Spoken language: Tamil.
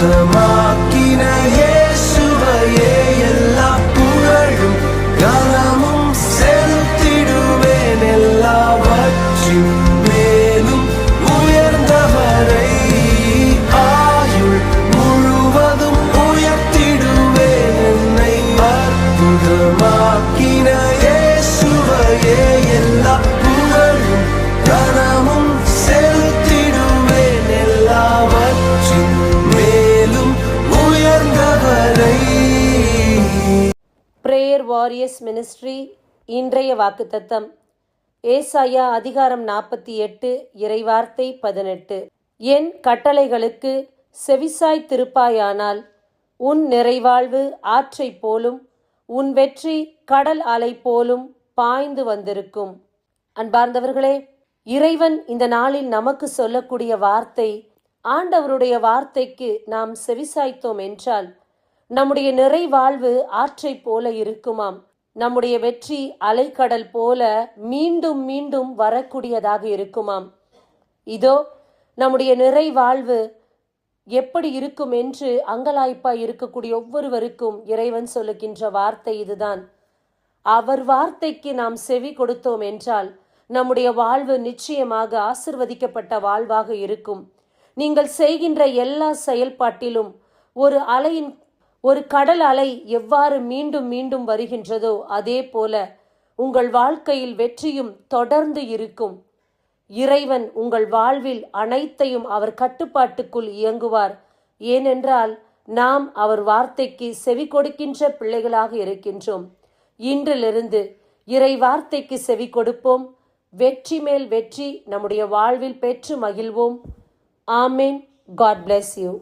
the more. வாரியர்ஸ் மினிஸ்ட்ரி இன்றைய வாக்குத்தத்தம். ஏசாயா அதிகாரம் நாற்பத்தி எட்டு இறைவார்த்தை பதினெட்டு. என் கட்டளைகளுக்கு செவிசாய் திருப்பாயானால் உன் நிறைவாழ்வு ஆற்றை போலும் உன் வெற்றி கடல் அலை போலும் பாய்ந்து வந்திருக்கும். அன்பார்ந்தவர்களே இறைவன் இந்த நாளில் நமக்கு சொல்லக்கூடிய வார்த்தை ஆண்டவருடைய வார்த்தைக்கு நாம் செவிசாய்த்தோம் என்றால் நம்முடைய நிறைவாழ்வு ஆற்றைப் போல இருக்குமாம். நம்முடைய வெற்றி அலைக்கடல் போல மீண்டும் மீண்டும் வரக்கூடியதாக இருக்குமாம். இதோ நம்முடைய நிறைவாழ்வு எப்படி இருக்கும் என்று அங்கலாய்ப்பாய் இருக்கக்கூடிய ஒவ்வொருவருக்கும் இறைவன் சொல்லுகின்ற வார்த்தை இதுதான். அவர் வார்த்தைக்கு நாம் செவி கொடுத்தோம் என்றால் நம்முடைய வாழ்வு நிச்சயமாக ஆசிர்வதிக்கப்பட்ட வாழ்வாக இருக்கும். நீங்கள் செய்கின்ற எல்லா செயல்பாட்டிலும் ஒரு அலையின் ஒரு கடல் அலை எவ்வாறு மீண்டும் மீண்டும் வருகின்றதோ அதே போல உங்கள் வாழ்க்கையில் வெற்றியும் தொடர்ந்து இருக்கும். இறைவன் உங்கள் வாழ்வில் அனைத்தையும் அவர் கட்டுப்பாட்டுக்குள் இயங்குவார். ஏனென்றால் நாம் அவர் வார்த்தைக்கு செவி கொடுக்கின்ற பிள்ளைகளாக இருக்கின்றோம். இன்றிலிருந்து இறை வார்த்தைக்கு செவி கொடுப்போம். வெற்றி மேல் வெற்றி நம்முடைய வாழ்வில் பெற்று மகிழ்வோம். ஆமேன். God bless you